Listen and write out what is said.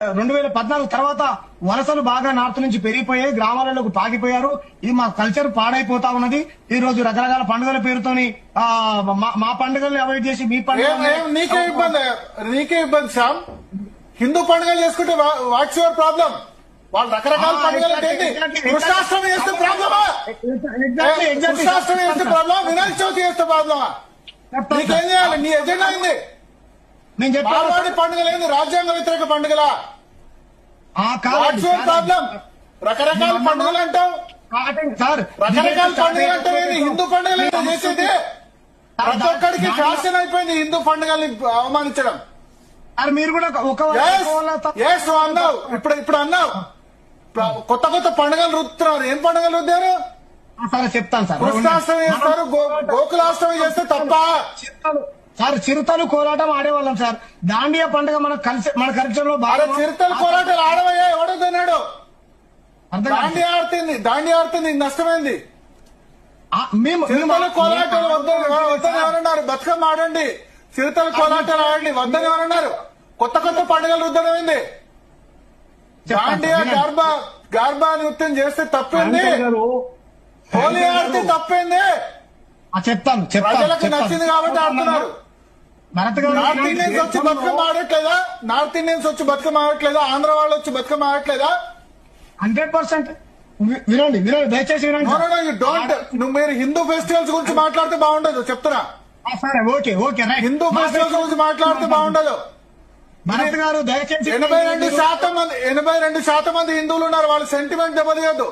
రెండు వేల పద్నాలుగు తర్వాత వలసలు బాగా నార్త్ నుంచి పెరిగిపోయాయి గ్రామాలలోకి పాకిపోయారు. ఇది మా కల్చర్ పాడైపోతా ఉన్నది. ఈ రోజు రకరకాల పండుగల పేరుతోని మా- పండుగల్ని అవాయిడ్ చేసి మీ పండుగ నీకే ఇబ్బంది నీకే ఇబ్బంది శ్యామ్. హిందూ పండుగలు చేసుకుంటే వాట్స్ యువర్ ప్రాబ్లం? వాళ్ళు రకరకాల పండుగలు కృష్ణాష్టమి చేస్తే ప్రాబ్లమా? కృష్ణాష్టమి చేస్తే వినాయక చవితి చేస్తే ప్రాబ్లమా? నీకేం చేయాలి? నీ ఎజెండా అయింది నేను చెప్పాను మార్వాడి పండుగలు ఏంది? రాజ్యాంగ వ్యతిరేక పండుగల. ప్రాబ్లం రకరకాల పండుగలు అంటావు. సార్. రకరకాల పండుగలు అంటే హిందూ పండుగలు చేసేది? ప్రతి ఒక్కడికి ఫ్యాషన్ అయిపోయింది హిందూ పండుగల్ని అవమానించడం. సార్ మీరు కూడా ఒక అన్నావు. ఇప్పుడు ఇప్పుడు అన్నావు. కొత్త కొత్త పండుగలు రుద్దుతున్నారు. ఏం పండుగలు రుద్దారు? సరే చెప్తాను సార్. కృష్ణాష్టమి చేస్తారు. గోకులాష్టమి చేస్తే తప్ప. చిరుతలు- సార్ చిరుతలు కోలాటం ఆడేవాళ్ళం సార్. దాండియా పండుగ మన కలిసి మన కల్చర్లో అరే బాగా చిరుతలు కోలాటలు ఆడవయ్యా ఎవడొద్దన్నాడు అర్థం కాదు. దాండి ఆడుతుంది దాండి ఆడుతుంది నష్టమైంది. ఆ, మేము చిరుతలు కోలాటాలు వద్దని వద్దని ఎవరన్నారు? బతుకమ్మ ఆడండి. చిరుతలు కోలాటాలు ఆడండి. వద్దని ఎవరన్నారు? కొత్త కొత్త పండుగలు చెప్తాను దాండియా. గర్భా గర్భా నృత్యం చేస్తే తప్పేంది? హోలీ ఆడితే తప్పేంది? ఆ, చెప్తాను చెప్తాను ప్రజలకు. నచ్చింది కాబట్టి ఆడుతున్నారు. నార్త్ ఇండియన్స్ వచ్చి బతుకమ్మ ఆడట్లేదా నార్త్ ఇండియన్స్ వచ్చి బతుకమ్మ ఆడట్లేదా ఆంధ్ర వాళ్ళు వచ్చి బతుకమ్మ ఆడట్లేదా హండ్రెడ్ పర్సెంట్. వినండి వినండి దయచేసి వినండి. డోంట్ నువ్వు మీరు హిందూ ఫెస్టివల్స్ గురించి మాట్లాడితే బాగుండదు చెప్తున్నా. సరే ఓకే ఓకే హిందూ ఫెస్టివల్స్ గురించి మాట్లాడితే బాగుండదు. భరత్ గారు దయచేసి ఎనభై రెండు శాతం మంది ఎనభై రెండు శాతం మంది హిందువులు ఉన్నారు వాళ్ళ సెంటిమెంట్ దెబ్బతీయద్దు.